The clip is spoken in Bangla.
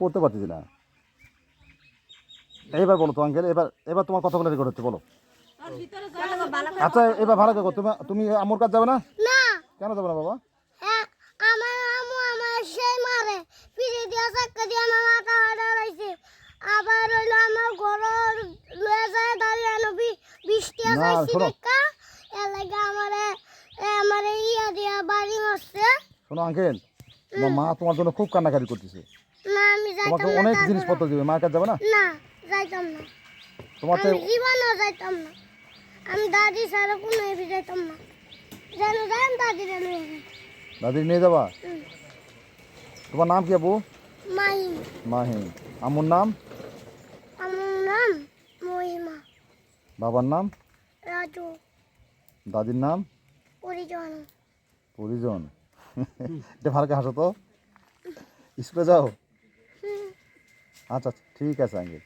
করতে পারতেছি না। এইবার বলো তো আঙ্কেল এবার এবার তোমার কথাগুলো রেকর্ড হচ্ছে বলো। আচ্ছা এবার ভালো করে তুমি তুমি আমার কাছে যাবে না? কেন যাবে না বাবা? হ্যাঁ আমার আমু আমার সেই মারে। পিড়ে দিয়া চাক্কা দিয়ে আমার মাথা হারাইছে আবার হইল আমার ঘর লয়ে যায় দাঁড়িয়ে আনো বৃষ্টি শোনো। দেখা এর আমারে আমারে ইয়া দিয়া বাড়ি মারছে। শোনো আঙ্কেল তোমার মা তোমার জন্য খুব কান্নাকাটি করতেছে। না আমি তোমাকে অনেক জিনিসপত্র দিবে মায়ের কাছে যাবে না? না যাইতাম না। তোমার তো জীবনও যাইতাম না। আমি দাদি ছাড়া কোনো এফি যাইতাম না। যেন যাই দাদি যেন দাদি নিয়ে যাবা? তোমার নাম কি আপু? মাই মাহি আমুর নাম? আমার নাম মহিমা। বাবার নাম? রাজু। দাদির নাম? পরিজন। পরিজন। এটা ভালকে হাসো তো। স্কুলে যাও? আচ্ছা আচ্ছা, ঠিক আছে আঙ্কেল।